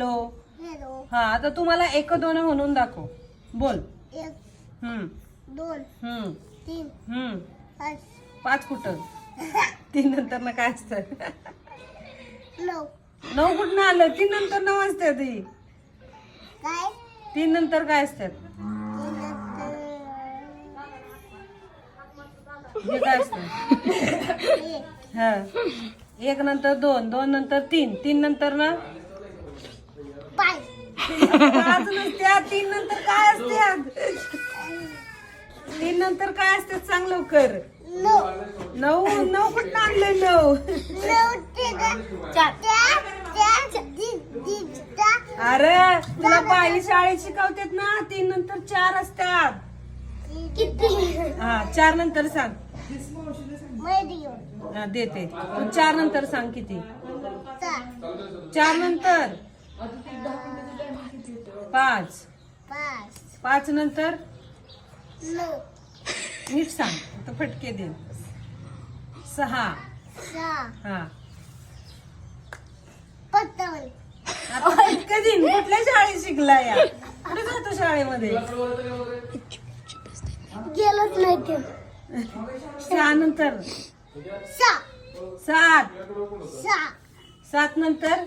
Hello. Hello. हा आता तुम्हाला एक दोन म्हणून दाखव. बोल. एक हम्म. दोन हम्म. तीन हम्म. पाच. पाच कुठं? तीन नंतर ना काय असतं? नऊ. नऊ कुठं आलं? तीन नंतर नऊ असते ती काय? तीन नंतर काय असतात तीन नंतर हे काय असतं? एक. हा. एक नंतर दोन दोन नंतर तीन. तीन नंतर ना? पाच पाच नसत्या तीन नंतर काय असत्यात तीन नंतर काय असतात सांग लवकर. नऊ. नऊ नऊ कुठं आणलंय नऊ? नऊ ते द- चार त्या त्या तीन तीन चार. अरे तुला बाई शाळेत शिकवतात ना तीन नंतर चार असतात. किती? हा चार नंतर सांग. हा, देते. तू चार नंतर सांग किती? चार. चार नंतर. पाच. पाच. पाच नंतर? नीट सांग आता फटके दे. सहा. हा. आता फटके देईन कुठल्या शाळेत शिकला या? कुठे जातो शाळेमध्ये? गेलंच नाही ते. सहा नंतर? सात. सात नंतर?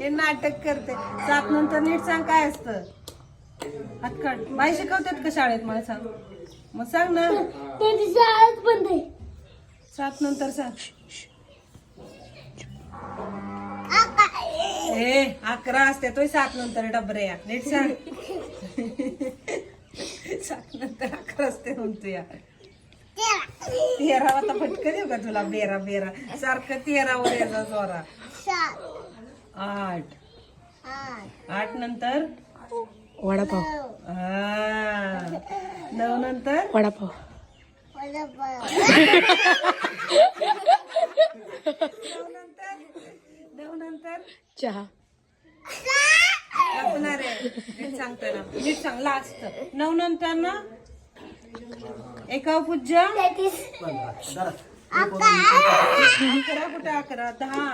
हे नाटक करते. सात नंतर नीट सांग काय असतं. हातकाट बाई शिकवतात का शाळेत? मला सांग. मग सांग ना. त्यांची शाळाच बंद आहे. सात नंतर सांग. ए अकरा असते तो सात नंतर डबरे या नीट सांग. सात नंतर अकरा असते म्हणतो या तेरा तेरा आता फटकं देऊ का तुला? बेरा बेरा. सारखं तेरावर याचा जोरा आठ. आठ. आठ नंतर? वडापाव. नऊ हा नऊ नंतर? वडापाव. नऊ नंतर? नऊ नंतर? चहा. लपणार. आहे नीट सांगतो ना. नीट सांग लास्ट नऊ नंतर ना? एका पूज्य तेहतीस. अकरा. कुठे अकरा? दहा.